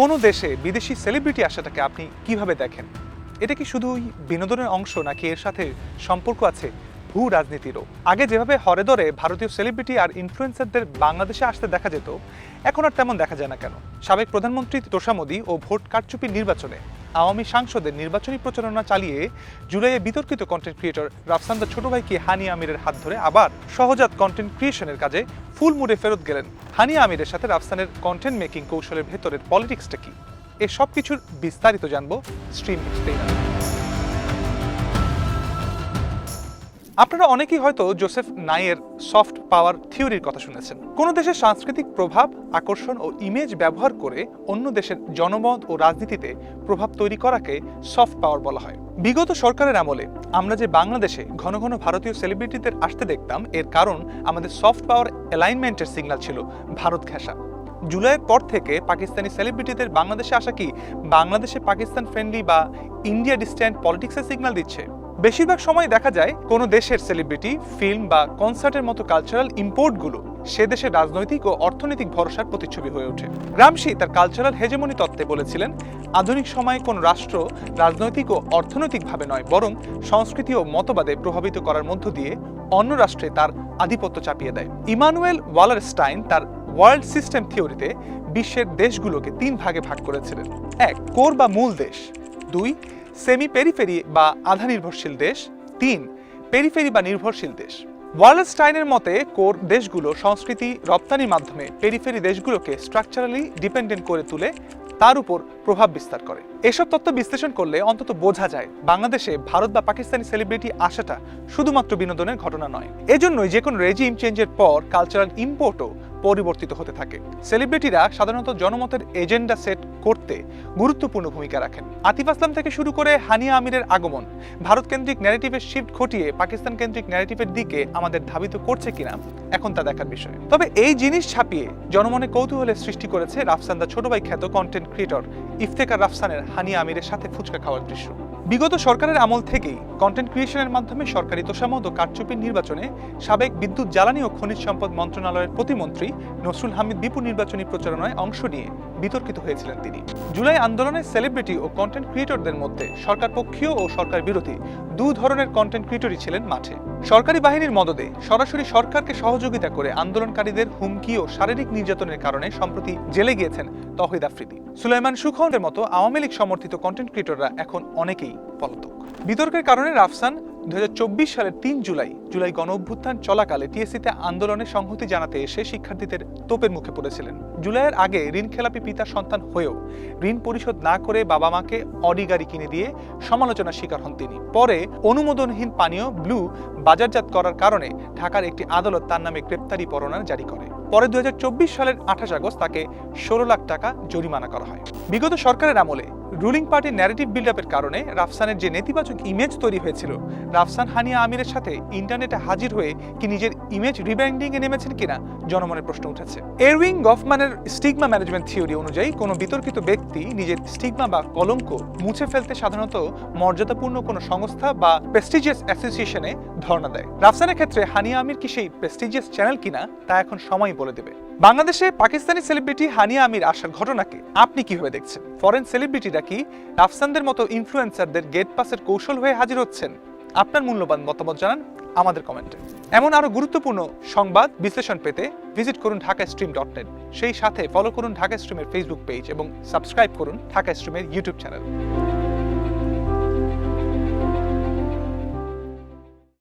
কোনো দেশে বিদেশি সেলিব্রিটি আসাটাকে আপনি কীভাবে দেখেন? এটা কি শুধুই বিনোদনের অংশ নাকি এর সাথে সম্পর্ক আছে ভূ রাজনীতিরও? আগে যেভাবে হরে ধরে ভারতীয় সেলিব্রিটি আর ইনফ্লুয়েন্সারদের বাংলাদেশে আসতে দেখা যেত, এখন আর তেমন দেখা যায় না কেন? সাবেক প্রধানমন্ত্রী তোষা মোদী ও ভোট কারচুপির নির্বাচনে আওয়ামী সাংসদের নির্বাচনী প্রচারণা চালিয়ে জুলাইয়ে বিতর্কিত কন্টেন্ট ক্রিয়েটর রাফসান্দার ছোট ভাইকে হানি আমিরের হাত ধরে আবার সহজাত কন্টেন্ট ক্রিয়েশনের কাজে ফুল মুডে ফেরত গেলেন। হানিয়া আমিরের সাথে রাফসানের কন্টেন্ট মেকিং কৌশলের ভেতরের পলিটিক্সটা কি? এ সব কিছুর বিস্তারিত জানব স্ট্রিম আপনারা অনেকেই হয়তো জোসেফ নাইয়ের সফট পাওয়ার থিওরির কথা শুনেছেন। কোনো দেশের সাংস্কৃতিক প্রভাব, আকর্ষণ ও ইমেজ ব্যবহার করে অন্য দেশের জনমত ও রাজনীতিতে প্রভাব তৈরি করাকে সফট পাওয়ার বলা হয়। বিগত সরকারের আমলে আমরা যে বাংলাদেশে ঘন ঘন ভারতীয় সেলিব্রিটিদের আসতে দেখতাম, এর কারণ আমাদের সফট পাওয়ার অ্যালাইনমেন্টের সিগন্যাল ছিল ভারত ঘেঁষা। জুলাইয়ের পর থেকে পাকিস্তানি সেলিব্রিটিদের বাংলাদেশে আসা কি বাংলাদেশে পাকিস্তান ফ্রেন্ডলি বা ইন্ডিয়া ডিস্ট্যান্ট পলিটিক্সের সিগন্যাল দিচ্ছে? বেশিরভাগ সময় দেখা যায় কোনো দেশের সেলিব্রিটি ফিল্ম বা কনসার্টের মতো কালচারাল ইম্পোর্টগুলো সে দেশের রাজনৈতিক ও অর্থনৈতিক ভরসার প্রতিচ্ছবি হয়ে ওঠে। গ্রামসি তার কালচারাল হেজেমনি তত্ত্বে বলেছিলেন, আধুনিক সময়ে কোনো রাষ্ট্র রাজনৈতিক ও অর্থনৈতিকভাবে নয়, বরং সংস্কৃতি ও মতবাদে প্রভাবিত করার মধ্য দিয়ে অন্য রাষ্ট্রে তার আধিপত্য চাপিয়ে দেয়। ইমানুয়েল ওয়ালারস্টাইন তার ওয়ার্ল্ড সিস্টেম থিওরিতে বিশ্বের দেশগুলোকে তিন ভাগে ভাগ করেছিলেন। এক, কোর বা মূল দেশ। দুই সেমি পেরিফেরি বা আধা নির্ভরশীল দেশ। তিন, পেরিফেরি বা নির্ভরশীল দেশ। ওয়ার্লস্টাইনের মতে, কোর দেশগুলো সংস্কৃতি রপ্তানির মাধ্যমে পেরিফেরি দেশগুলোকে স্ট্রাকচারালি ডিপেন্ডেন্ট করে তুলে, তার উপর প্রভাব বিস্তার করে। এসব তত্ত্ব বিশ্লেষণ করলে অন্তত বোঝা যায়, বাংলাদেশে ভারত বা পাকিস্তানি সেলিব্রিটি আসাটা শুধুমাত্র বিনোদনের ঘটনা নয়। এজন্যই যে কোনো রেজিম চেঞ্জের পর কালচারাল ইম্পোর্টও পরিবর্তিত হতে থাকে। সেলিব্রিটিরা সাধারণত জনমতের এজেন্ডা সেট করতে গুরুত্বপূর্ণ ভূমিকা রাখেন। আতিফ আসলাম থেকে শুরু করে হানিয়া আমিরের আগমন ভারত কেন্দ্রিক ন্যারেটিভের শিফট ঘটিয়ে পাকিস্তান কেন্দ্রিক ন্যারেটিভের দিকে আমাদের ধাবিত করছে কিনা, এখন তা দেখার বিষয়। তবে এই জিনিস ছাপিয়ে জনমনে কৌতূহলের সৃষ্টি করেছে রাফসান্দা ছোট ভাই খ্যাত কন্টেন্ট ক্রিয়েটর ইফতেকার রাফসানের হানিয়া আমিরের সাথে ফুচকা খাওয়ার দৃশ্য। বিগত সরকারের আমল থেকেই কন্টেন্ট ক্রিয়েশনের মাধ্যমে সরকারি তোষামত ও কারচুপির নির্বাচনে সাবেক বিদ্যুৎ, জ্বালানি ও খনিজ সম্পদ মন্ত্রণালয়ের প্রতিমন্ত্রী নসরুল হামিদ বিপুল নির্বাচনী প্রচারণায় অংশ নিয়ে বিতর্কিত হয়েছিলেন তিনি। জুলাই আন্দোলনে সেলিব্রিটি ও কন্টেন্ট ক্রিয়েটরদের মধ্যে সরকার পক্ষীয় ও সরকার বিরোধী দু ধরনের কন্টেন্ট ক্রিয়েটরই ছিলেন মাঠে। সরকারি বাহিনীর মদদে সরাসরি সরকারকে সহযোগিতা করে আন্দোলনকারীদের হুমকি ও শারীরিক নির্যাতনের কারণে সম্প্রতি জেলে গিয়েছেন তহিদ আফ্রিদি। সুলাইমান সুখনের মতো আওয়ামী লীগ সমর্থিত কন্টেন্ট ক্রিয়েটররা এখন অনেকেই পলাতক। বিতর্কের কারণে রাফসান দু সালের তিন জুলাই জুলাই গণ অভ্যুত্থান চলাকালে টিএসসিতে আন্দোলনে সংহতি জানাতে এসে শিক্ষার্থীদের তোপের মুখে পড়েছিলেন। জুলাইয়ের আগে ঋণ খেলাপি পিতার সন্তান হয়েও ঋণ পরিশোধ না করে বাবা মাকে অডি গাড়ি কিনে দিয়ে সমালোচনার শিকার হন তিনি। পরে অনুমোদনহীন পানীয় ব্লু বাজারজাত করার কারণে ঢাকার একটি আদালত তার নামে গ্রেপ্তারি পরোয়ানা জারি করে। পরে দুই হাজার চব্বিশ সালের আঠাশ আগস্ট তাকে ষোলো লাখ টাকা জরিমানা করা হয়। বিগত সরকারের আমলে রুলিং পার্টির ন্যারেটিভ বিল্ড আপের কারণে রাফসানের যে নেতিবাচক ইমেজ তৈরি হয়েছিল, রাফসান হানিয়া আমিরের সাথে ইন্টারনেটে হাজির হয়ে কি নিজের ইমেজ রিব্র্যান্ডিং এ নেমেছেন কিনা জনমনের প্রশ্ন উঠেছে। এরউইং গফম্যানের স্টিগমা ম্যানেজমেন্ট থিওরি অনুযায়ী কোনো বিতর্কিত ব্যক্তি নিজের স্টিগমা বা কলঙ্ক মুছে ফেলতে সাধারণত মর্যাদাপূর্ণ কোনো সংস্থা বা প্রেস্টিজিয়াস অ্যাসোসিয়েশনে ধর্ণা দেয়। রাফসানের ক্ষেত্রে হানিয়া আমির কি সেই প্রেস্টিজিয়াস চ্যানেল কিনা, তা এখন সময় বলে দেবে। বাংলাদেশে পাকিস্তানি সেলিব্রিটি হানিয়া আমির আসার ঘটনাকে আপনি কীভাবে দেখছেন? ফরেন সেলিব্রিটিরা কি রাফসানদের মতো ইনফ্লুয়েন্সারদের গেট পাসের কৌশল হয়ে হাজির হচ্ছেন? আপনার মূল্যবান মতামত জানান আমাদের কমেন্টে। এমন আরও গুরুত্বপূর্ণ সংবাদ বিশ্লেষণ পেতে ভিজিট করুন ঢাকা স্ট্রিম ডট নেট সেই সাথে ফলো করুন ঢাকা স্ট্রিমের ফেসবুক পেজ এবং সাবস্ক্রাইব করুন ঢাকা স্ট্রিমের ইউটিউব চ্যানেল